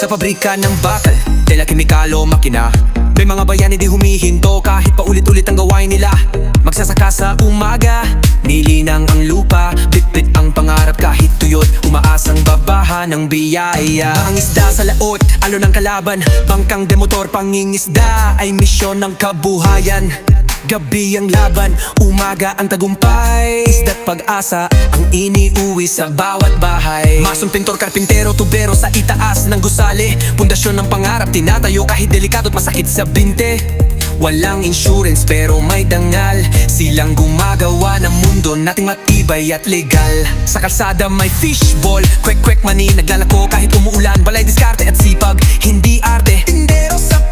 Sa pabrika ng bakal, tela kemikalo makina. May mga bayani di humihinto kahit paulit-ulit ang gawain nila. Magsasaka sa umaga, nilinang ang lupa. Bitbit ang pangarap kahit tuyot Umaasang babaha ng biyaya. Ang isda sa laot, alo ng kalaban. Bangkang demotor, pangingisda Ay misyon ng kabuhayan Gabi ang laban, umaga ang tagumpay. Isda't pag-asa ang iniuwi sa bawat bahay. Masong pintor, karpintero, tubero sa itaas ng gusali. Pundasyon ng pangarap, tinatayo kahit delikado't masakit sa binte. Walang insurance pero may dangal. Silang gumagawa ng mundo nating matibay at legal. Sa kalsada may fishball Kwek-kwek mani. Naglalako kahit umuulan Balay diskarte at sipag, hindi arte Tindero sa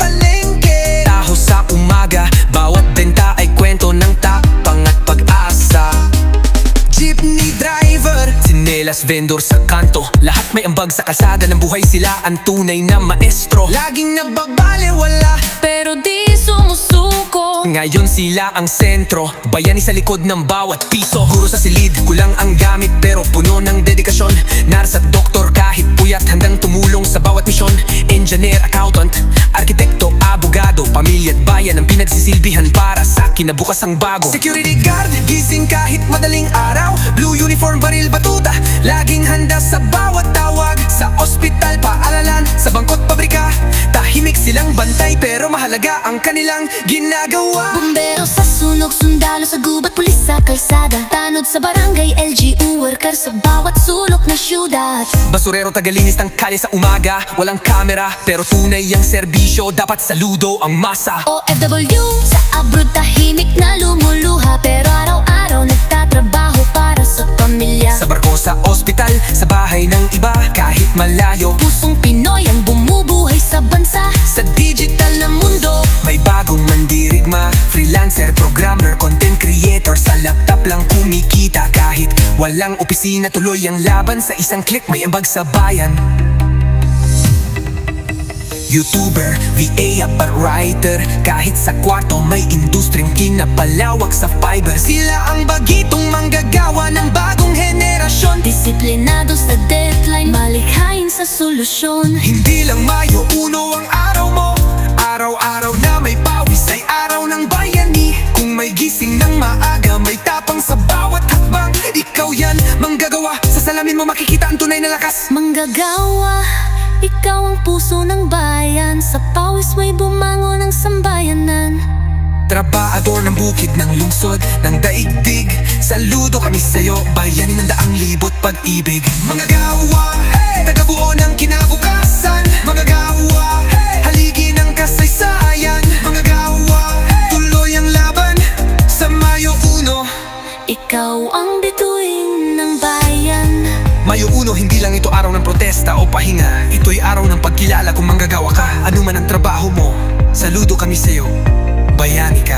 Sinelas vendor sa kanto. Lahat may ambag sa kalsada ng buhay sila. Ang tunay na maestro. Laging nagbabale wala. Pero di sumusuko. Ngayon sila ang sentro. Bayani sa likod ng bawat piso. Guro sa silid, kulang ang gamit. Pero puno ng dedikasyon. Nurse at doktor kahit puyat Handang tumulong sa bawat misyon. Engineer, accountant, arkitekto, abogado Pamilya at bayan ang pinagsisilbihan Para sa kinabukasang bago. Security guard, gising kahit madaling araw. Blue uniform, baril, batuta. Laging handa sa bawat tawag. Sa ospital, paaralan, sa bangkot, pabrika. Tahimik silang bantay pero mahalaga ang kanilang ginagawa. Bumbero sa sunog, sundalo sa gubat, pulis sa kalsada. Tanod sa barangay, LGU worker sa bawat sulok na syudad. Basurero tagalinis ng kalye sa umaga. Walang kamera pero tunay ang serbisyo. Dapat saludo ang masa. OFW sa abroad tahimik na lumuluha Pero para sa pamilya. Sa barko sa ospital, sa bahay ng iba Kahit malayo. Pusong Pinoy ang bumubuhay sa bansa. Sa digital na mundo May bagong mandirigma. Freelancer, programmer, content creator Sa laptop lang kumikita. Kahit walang opisina Tuloy ang laban. Sa isang click may ambag sa bayan YouTuber, VA at writer. Kahit sa kwarto may industryang kinapalawak sa fiber. Sila ang bagitong manggagawa ng bagong henerasyon. Disiplinado sa deadline, malikhain sa solusyon. Hindi lang Mayo uno ang araw mo. Araw-araw na may pawis ay araw ng bayani. Kung may gising ng maaga may tapang sa bawat hakbang. Ikaw yan, manggagawa. Sa salamin mo makikita ang tunay na lakas. Manggagawa, ikaw ang puso ng bayan. Sa pawis may bumangon ng sambayanan. Trabaador ng bukid ng lungsod ng daigdig. Saludo kami sa'yo, bayani ng daang libot pag-ibig. Mga gawa, hey! tagabuo ng kinabukasan Mayo Uno, hindi lang ito araw ng protesta o pahinga. Ito'y araw ng pagkilala kung manggagawa ka. Ano man ang trabaho mo, saludo kami sa'yo. Bayani ka